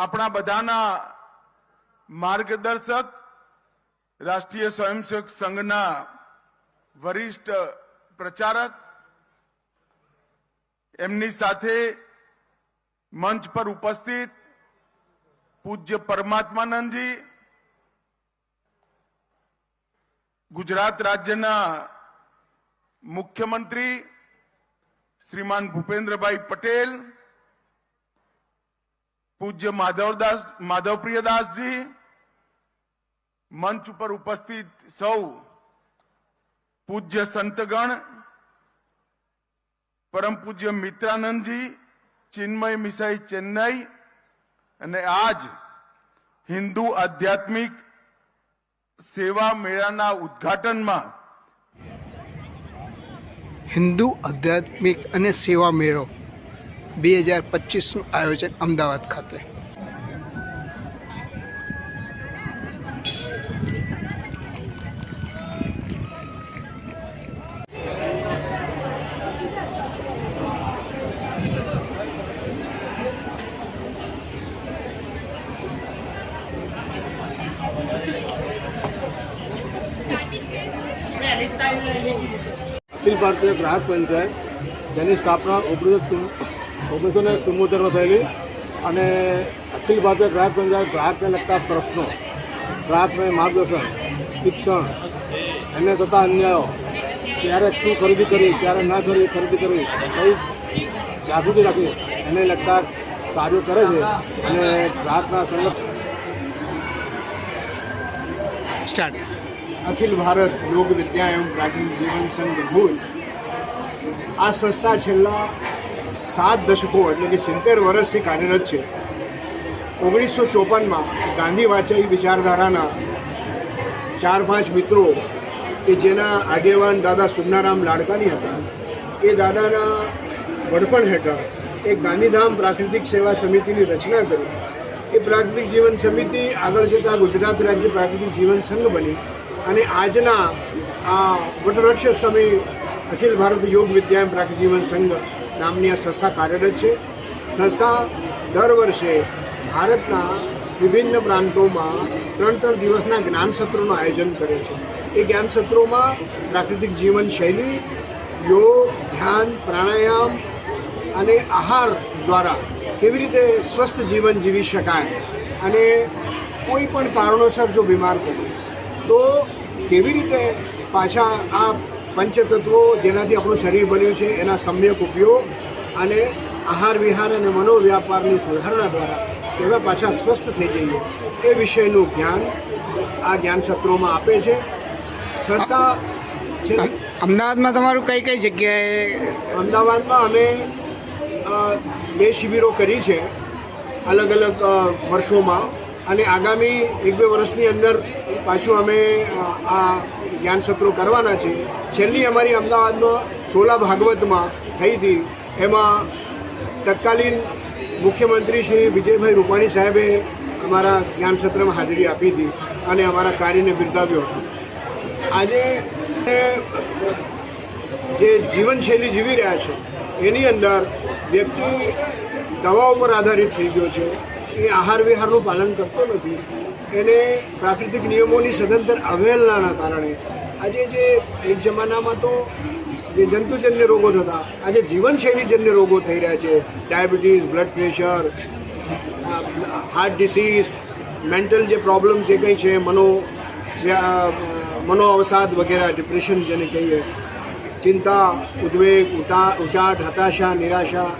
આપણા બધાના માર્ગદર્શક, રાષ્ટ્રીય સ્વયંસેવક સંઘના વરિષ્ઠ પ્રચારક, એમની સાથે મંચ પર ઉપસ્થિત પૂજ્ય પરમાત્માનંદજી, ગુજરાત રાજ્યના મુખ્યમંત્રી શ્રીમાન ભૂપેન્દ્રભાઈ પટેલ પૂજ્ય માધવદાસ માધવપ્રિયદાસજી, મંચ ઉપર ઉપસ્થિત સૌ પૂજ્ય સંતગણ, પરમ પૂજ્ય મિત્રાનંદજી, ચિન્મય મિસાઈ ચેન્નઈ અને આજ હિન્દુ આધ્યાત્મિક સેવા મેળાના ઉદ્ઘાટનમાં હિન્દુ આધ્યાત્મિક અને સેવા મેળો બે હજાર પચીસનું આયોજન અમદાવાદ ખાતે. અખિલ ભારતીય ગ્રાહક પંચાયત જેની સ્થાપના ઓગણીસો ઓગણીસો ને ચુમ્મોતેરમાં થયેલી અને અખિલ ભારતીય ગ્રાહક પંચાયત ગ્રાહકને લગતા પ્રશ્નો ગ્રાહકને માર્ગદર્શન શિક્ષણ એને થતા અન્યાયો ક્યારે શું ખરીદી કરવી ક્યારે ના કરવી ખરીદી કરવી કઈ જાગૃતિ રાખવી એને લગતા કાર્યો કરે છે અને ગ્રાહકના સંગઠન સ્ટાર્ટ. અખિલ ભારત યોગ વિદ્યા એવં પ્રાચીન જીવન સંઘ ભુજ. આ સંસ્થા છેલ્લા સાત દશકો એટલે કે સિત્તેર વર્ષથી કાર્યરત છે. ઓગણીસો ચોપનમાં ગાંધી વાચાઈ વિચારધારાના ચાર પાંચ મિત્રો કે જેના આગેવાન દાદા સુમનારામ લાડકાની હતા, એ દાદાના વડપણ હેઠળ એક ગાંધીધામ પ્રાકૃતિક સેવા સમિતિની રચના કરી. એ પ્રાકૃતિક જીવન સમિતિ આગળ જતાં ગુજરાત રાજ્ય પ્રાકૃતિક જીવન સંઘ બની અને આજના આ વટવૃક્ષ સમય અખિલ ભારત યોગ વિદ્યા પ્રાકૃતિક જીવન સંઘ નામની આ સંસ્થા કાર્યરત છે. સંસ્થા દર વર્ષે ભારતના વિભિન્ન પ્રાંતોમાં ત્રણ ત્રણ દિવસના જ્ઞાન સત્રોનું આયોજન કરે છે. એ જ્ઞાન સત્રોમાં પ્રાકૃતિક જીવન શૈલી યોગ, ધ્યાન, પ્રાણાયામ અને આહાર દ્વારા કેવી રીતે સ્વસ્થ જીવન જીવી શકાય અને કોઈ પણ કારણોસર જો બીમાર પડે, તો કેવી રીતે પાછા આ પંચતત્વો જેનાથી આપણું શરીર બન્યું છે એના સમ્યક ઉપયોગ અને આહાર વિહાર અને મનોવ્યાપારની સુધારણા દ્વારા તેમાં પાછા સ્વસ્થ થઈ જઈએ. એ વિષયનું જ્ઞાન આ જ્ઞાન સત્રોમાં આપે છે. સંસ્થા છે અમદાવાદમાં તમારું કઈ કઈ જગ્યાએ? અમદાવાદમાં અમે બે શિબિરો કરી છે અલગ અલગ વર્ષોમાં. અને આગામી એક બે વર્ષની અંદર પાછું અમે આ જ્ઞાન સત્રો કરવાના છે. છેલ્લી અમારી અમદાવાદમાં સોલા ભાગવતમાં થઈ હતી. એમાં તત્કાલીન મુખ્યમંત્રી શ્રી વિજયભાઈ રૂપાણી સાહેબે અમારા જ્ઞાન સત્રમાં હાજરી આપી હતી અને અમારા કાર્યને બિરદાવ્યો હતો. આજે જે જીવનશૈલી જીવી રહ્યા છે, એની અંદર વ્યક્તિ દવાઓ પર આધારિત થઈ ગયો છે. એ આહાર વિહારનું પાલન કરતો નથી. એને પ્રાકૃતિક નિયમોની સદંતર અવહેલનાના કારણે આજે જે એક જમાનામાં તો જે જંતુજન્ય રોગો થતા આજે જીવનશૈલીજન્ય રોગો થઈ રહ્યા છે. Diabetes, blood pressure, heart disease, mental જે પ્રોબ્લેમ જે કંઈ છે, મનો મનો અવસાદ વગેરે, ડિપ્રેશન જેને કહીએ, ચિંતા, ઉદ્વેગ, ઉટા, ઉચાટ, હતાશા, નિરાશા,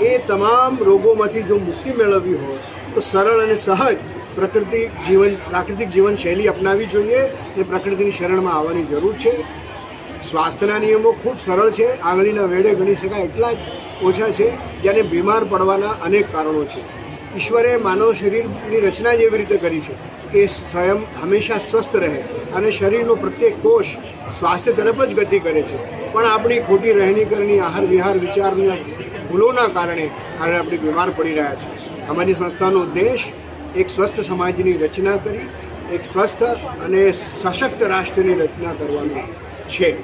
એ તમામ રોગોમાંથી જો મુક્તિ મેળવવી હોય, તો સરળ અને સહજ પ્રકૃતિ જીવન, પ્રાકૃતિક જીવનશૈલી અપનાવવી જોઈએ અને પ્રકૃતિની શરણમાં આવવાની જરૂર છે. સ્વાસ્થ્યના નિયમો ખૂબ સરળ છે. આંગળીના વેડે ગણી શકાય એટલા જ ઓછા છે, જેને બીમાર પડવાના અનેક કારણો છે. ઈશ્વરે માનવ શરીરની રચના જ એવી રીતે કરી છે કે સ્વયં હંમેશા સ્વસ્થ રહે અને શરીરનો પ્રત્યેક કોષ સ્વાસ્થ્ય તરફ જ ગતિ કરે છે. પણ આપણી ખોટી રહેણી કરણી આહાર વિહાર વિચારના ભૂલોના કારણે આજે આપણે બીમાર પડી રહ્યા છે અમારી સંસ્થાનો ઉદ્દેશ એક સ્વસ્થ સમાજની રચના કરી એક સ્વસ્થ અને સશક્ત રાષ્ટ્રની રચના કરવાનું છે.